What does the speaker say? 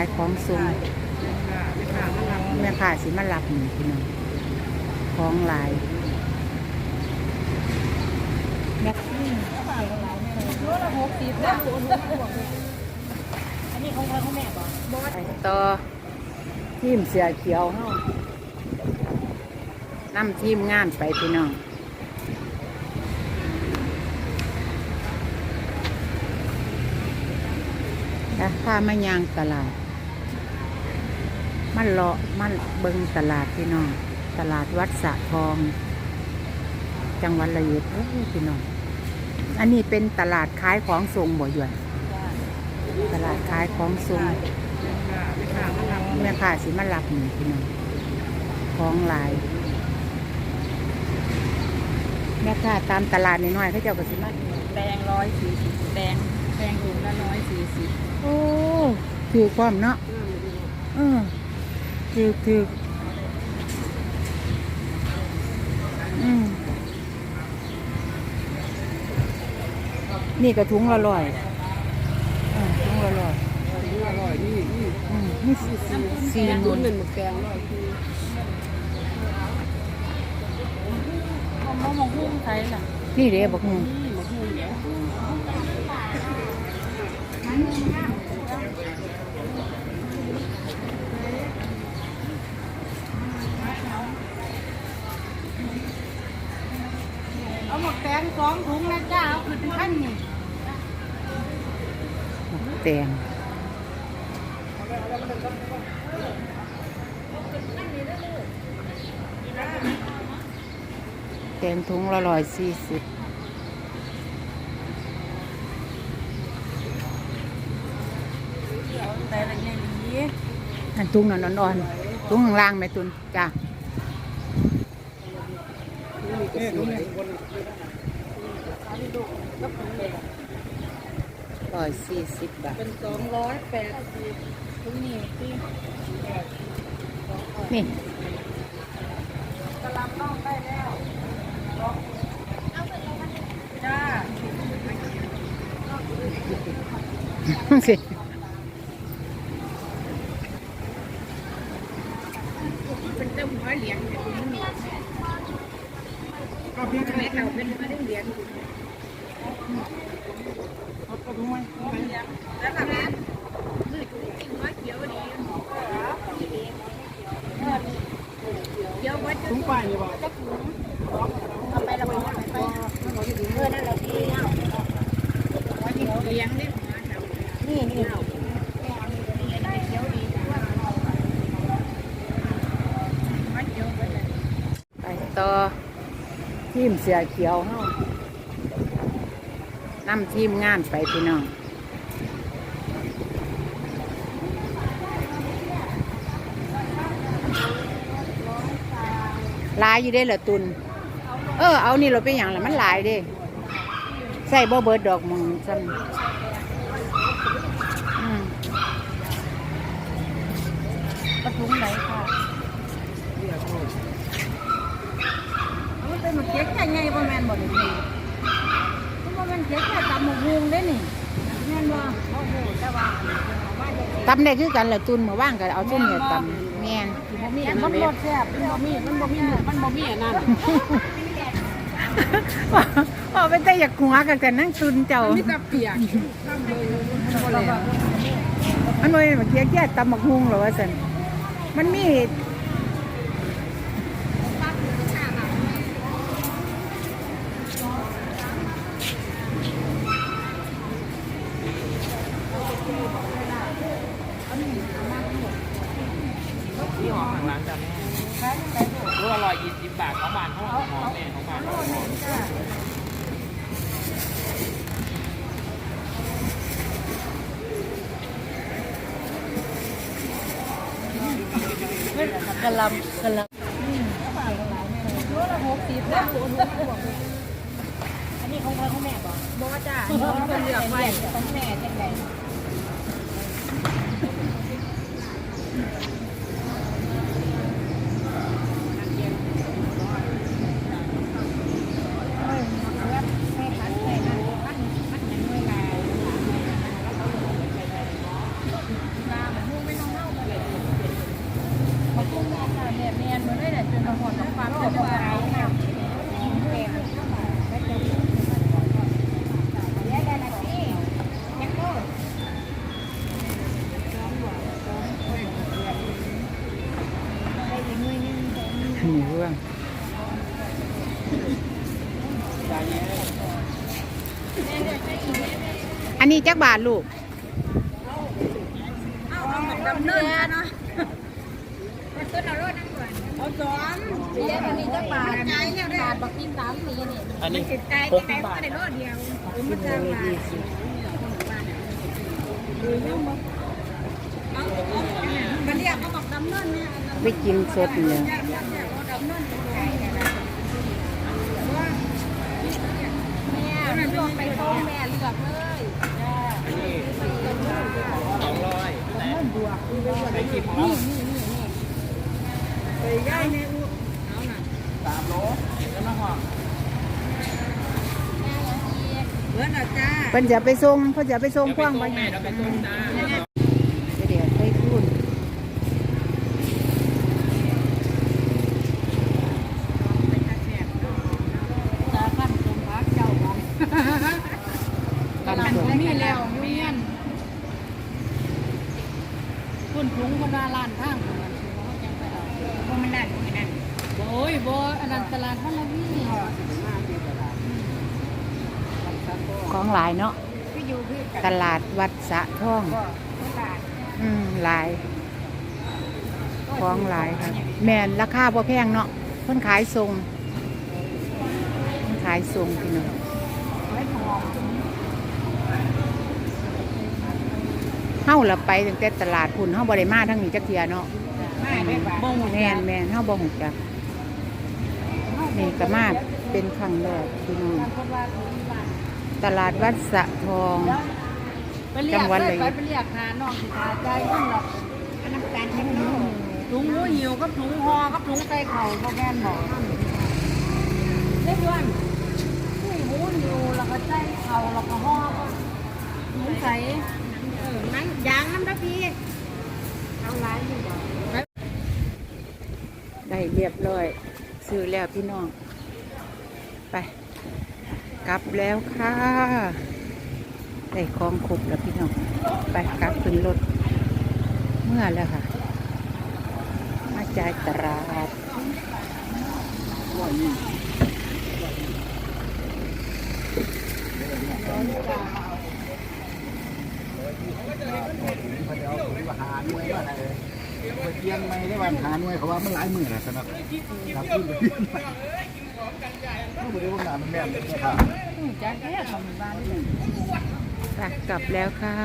ายของซุงแม่ค้าสิมารับนี่พี่น้องของหลายแม่อันนี้ของใครของแม่บอกต่อทีมเสือเขียวเฮานํทีมงานไปพี่น้องแล้วพามายางตลาด มันเลาะมันเบิงตลาดพี่น้อง ตลาดวัดสะทอง จังหวัดระยองโอ้พี่น้อง อันนี้เป็นตลาดขายของทรงบ่หยวนตลาดขายของทรงแม่ค้าสิมารับนี่พี่น้องของหลายแม่ค้าตามตลาดน้อยๆเขาเจ้าก็สิมาแดงร้อยสี่สิบแดงแดงถุงละร้อยสี่สิบโอ้ถือความเนาะเออ ถือถืออืมนี่กระทุงละร้อยเออถุงละร้อยอร่อยนี่นี่อืมนี่สี่สี่หนุนหนึ่งหมึกแกงอร่อยคือมะม่วงหุ้มไทยล่ะนี่เด้บอกมึงนี่หมึกหูเนี่ย เอาหมกแตงสองถุงนะจ้าเอาขึ้นเป็นขั้นนี่แตงแตงถุงละร้อยสี่สิบแต่ละอย่างนี้อันถุงนั่นอ่อนๆถุงข้างล่างแม่ตุนจ้านี่ก็สวย ร้อยสี่สิบบาท เป็นสองร้อยแปดสิบถุงนี่ที่นี่กำลังต้องได้แล้วจ้าสิะถุงป้ายนี่บ่ ทำไปละวันไปเมื่อนั้นเราทีเนี่ยว่าที่เลี้ยงได้หัวแถวนี่นี่เราเขียวดีว่าว่าเขียวไปเลย ไปต่อ ทีมเสือเขียวเฮานํทีมงานไปพี่น้องลายอยู่ได้เหรอตุน เออ เอานี่เราไปอย่างละมันลายเด้ ใส่บ่เบิดดอกมึงซ้ำอืมกระทุ้งไหนค่ะมัน เป็นหมดเก๊กแค่ไงประมาณหมดเลยมันประมาณเก๊กแค่ตำหมกฮุงได้นี่แม่นว่าโอ้โหแต่ว่าตำได้คือกันเหรอตุนมาว่างกันเอาเส้นเนี่ยตำแม่นมันรสแซ่บมันบ่มีมันบ่มีหมูมันบ่มีอันนั้นบอกเป็นแต่อยากหัวกันแต่นั่งตุนเจ้านี่กับเปียกข้ามเลยบ่เลยมันเลยเมื่อกี้แก่ตำหมักฮุงเหรอวะสันมันมี ที่หอมทางร้านจ้ะ รู้อร่อยยี่สิบบาทของบานเขาหอมแม่ของบ้านเขาหอมกะลำกะลำโลละหกสิบนะอันนี้ของใครของแม่บ่บ่จ้าอันนี้ของคนเลือกไว้ของแม่จังได นี่เรื่องอันนี้จักบาทลูกดำเนินเนาะต้นเอารถนั่งก่อนเอาสองเสียอันนี้จะบาทใจเนี่ยบาทบักกินสามสีนี่อันนี้จิตใจหจะกไหนสิบบาก็ทได้รถเดียวมันจะบาทมันเรียกเขาบอกดำเนินเนี่ยไปกินสดเนี่ย แม่ลงไปโต แม่เลือกเลยอันนี้สองร้อยไปกินของเราไปย่ายในอุเอาน่ะสามโลแล้วมาห่อเบิร์ดอะจ้าเพิ่นจะไปส่งเพิ่นจะไปส่งเดี๋ยวพ่วงไปไปส่งแม่เดี๋ยวไปส่งจ้า เดี๋ยวไปพูน จ้าขั้นตรงพักเจ้าของ กัน ขั้น ส่ ต ง รงนี้แล้วเมียน คุณถุงคนละล้านทางคนนั้นบ่มันได้บ่มันได้โอ้ยบ่อันนั้นตลาดมันละมีของหลายเนาะพี่อยู่พี่ตลาดวัดสะท่องตลาดอืมหลายของหลายค่ะ แมนราคาบ่แพงเนาะเพิ่นขายทรงเพิ่นขายทรงพี่น้อง ไว้ทอง เฮาละไปตั้งแต่ตลาดพุ่นเฮาบ่ได้มาทางนี้จักเที่ยเนาะไม่ได้บ่บ่หมดแม่นแม่นเฮาบ่ฮู้จักนี่ก็มาเป็นครั้งแรกพี่น้องคนว่าถุงบ้านตลาดวัดสะทองไปเรียกจังหวัดไปเลยไปเรียกหาน้องสิทาใจเงินหรอกอันน้ำตาลเช็ดน้ำถุงหมูหิวกับถุงห่อกับถุงใส่เข่าบ่แม่นบอกเล็กวันถุงหมูหิวแล้วก็ใส่เข่าแล้วก็ห่อก็ถุงใส่เออนั่นยางน้ำตะพีเอาหลายอยู่บ่ได้เรียบร้อย ซื้อแล้วพี่น้อง ไป กลับแล้วค่ะได้ของครบแล้วพี่น้อง ไปกลับขึ้นรถ เมื่อแล้วค่ะ มาจ่ายตลาด เขาจะเอาไปหาหน่วยว่าอะไรไปเกียงไม่ได้วันหาหน่วยเขาว่ามันหลายหมื่นนะครับครับขึ้นไปไม่ได้ว่าหนามันแม่เลยครับจัดแค่ทำบ้านนี่กลับแล้วค่ะ